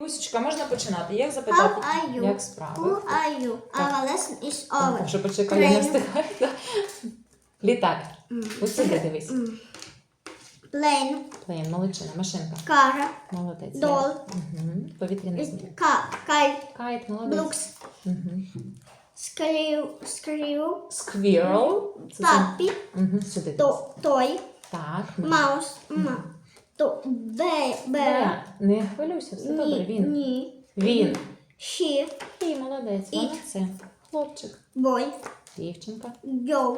Усічка, можна починати. Як запитати, How are you? як Who справи? are you? Our lesson is over. Вже почекай, я не Train. встигаю. да. Літак. Ось сюди дивись. Plane, Плейн, молодчина, машинка. car, Молодець. Doll. Угу. Повітряний змій. car, kite, Кайт, молодець. books, Угу. screw, screw, Squirrel. Це puppy, Угу. Сюди. дивись. to, toy, Так. mouse, ma, to, bear, bear, Бе, Не хвилюйся, все добре. ні, Він. ні, Він. she, Ти молодець, І. вона це. Хлопчик, boy, дівчинка. yo.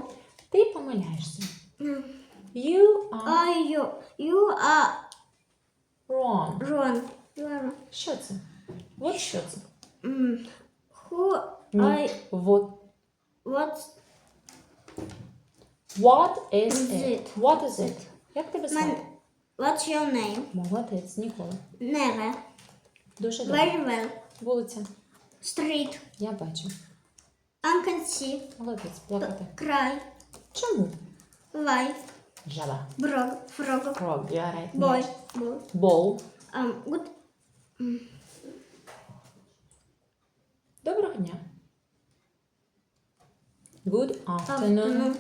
Ти помиляєшся. Mm. You are Are you? You are wrong. wrong. You are wrong. Що це? От що це? Mm. Who Ні. are Вот. what What is Is it? it? What is it? Як тебе man звати? what's your name? Молодець, ніколи. Never. Дуже добре. Very well. Вулиця. Street. Я бачу. I can see. Молодець, плакати. Cry. Чому? Why? Жаба. Frog. Frog. Frog, yeah, right. Boy. Boy. Bowl. Um. Good. Доброго дня. Good afternoon. Afternoon.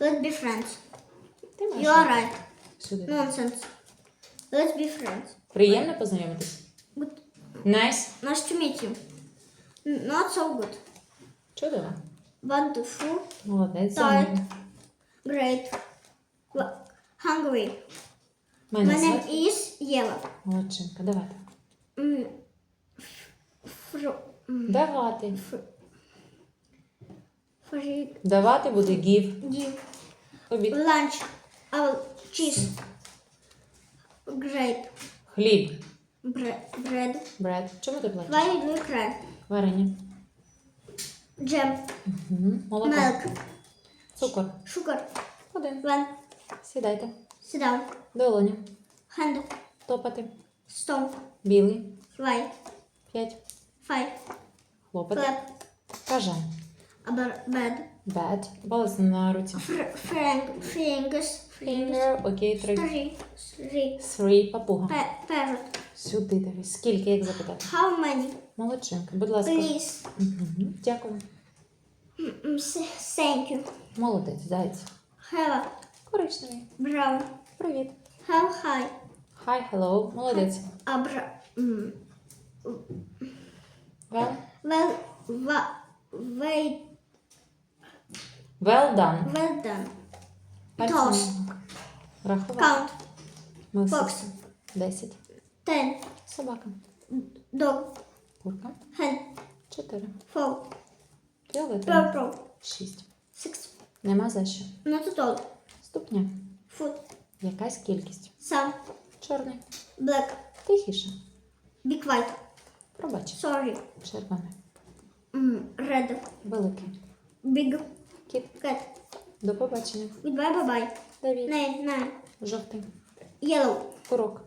Let's be friends. Ти маєш You are right. Сюди. Nonsense. Let's be friends. Приємно познайомитись. Good. Nice. Nice to meet you. Not so good. Чудово. Wonderful. Молодець. Tired. Great. Hungry. Мене My name звати. is Yeva. Молодчинка, давайте. Mm. Mm. Давати. Давати буде give. Give. Обід. Lunch. Our cheese. Great. Хліб. Bread. Bread. Чому ти плачеш? You cry? Варення. Jam. Угу. Молоко. Milk. Цукор. Sugar. Один. One. Сідайте. Down. Долоня. Hand. Топати. Stone. Білий. White. П'ять. Five. Хлопець. Кажан. Aber bad. Bad. Палець на руці. Fr- Frank. Fingers. Finger. Окей, три. Three. Three. Three. Папуга. Pa- parrot. Сюди дивись. Скільки, як запитати? How many? Молодчинка. Будь ласка. Please. Угу. Дякую. Mm, mm, s- Thank you. Молодець. Зайць. Have a Коричневий. brown. Привіт. How high? Hi, hello. Молодець. Mm. Well, Well, wa- wait, well done. well done. Пальцем Toss. Рахувати. Count. Fox. Десять. Ten. Собака. Dog. Курка. Hen. Чотири. Four. Фіолетовий. Purple. Шість. Six. Нема за що. Not at all. Ступня. Foot. Якась кількість. Some. Чорний. Black. Тихіше. Big white. Пробач. Sorry. Червоний. Mm, red. Великий. Big Кіт. До побачення. Goodbye, bye bye. Давід. Nine. Nine. Жовтий. Yellow. Курок.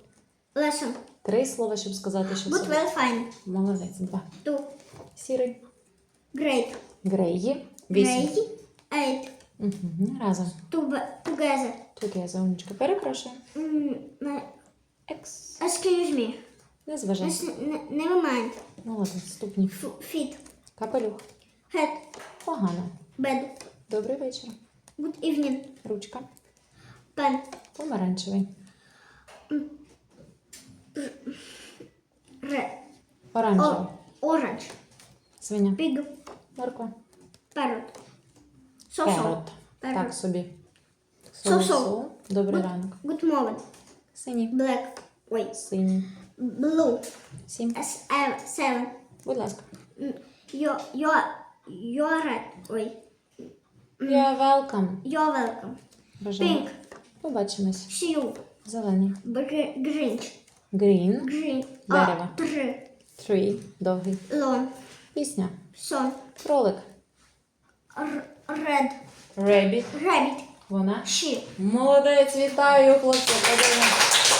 Lesson. Три слова, щоб сказати, що Good, well, fine. Молодець. Два. Two. Сірий. Great. Греї. Вісім. Great. Eight. Угу. Разом. Two. Together. Тут я. Перепрошую. Mm, na- Екс. excuse me. Не зважай. Yes, n- never mind. Молодець. Ступні. F- feet. Капелюх. Head. Погано. Bed. Добрий вечір. Good evening. Ручка. Pen. Помаранчевий. Red. Оранжевий. Orange. Свиня. Pig. Морква. So so. Перот. Перот. Так собі. Со-со. Со-со. Добрий ранок. Good morning. Синій. Black. Wait. Синій. Blue. Сім. Seven. Будь ласка. Mm, You're you're you're right. You're welcome. You're welcome. Бажаю. Pink. Побачимось. See. Зелений. Gr- green. Green. Green. Дерево. Uh, tree. Tree. Довгий. Lawn. Пісня. Sun. Кролик. Red. Rabbit. Rabbit. Вона. Sheep. Молодець, вітаю, хлопці. Подивимось.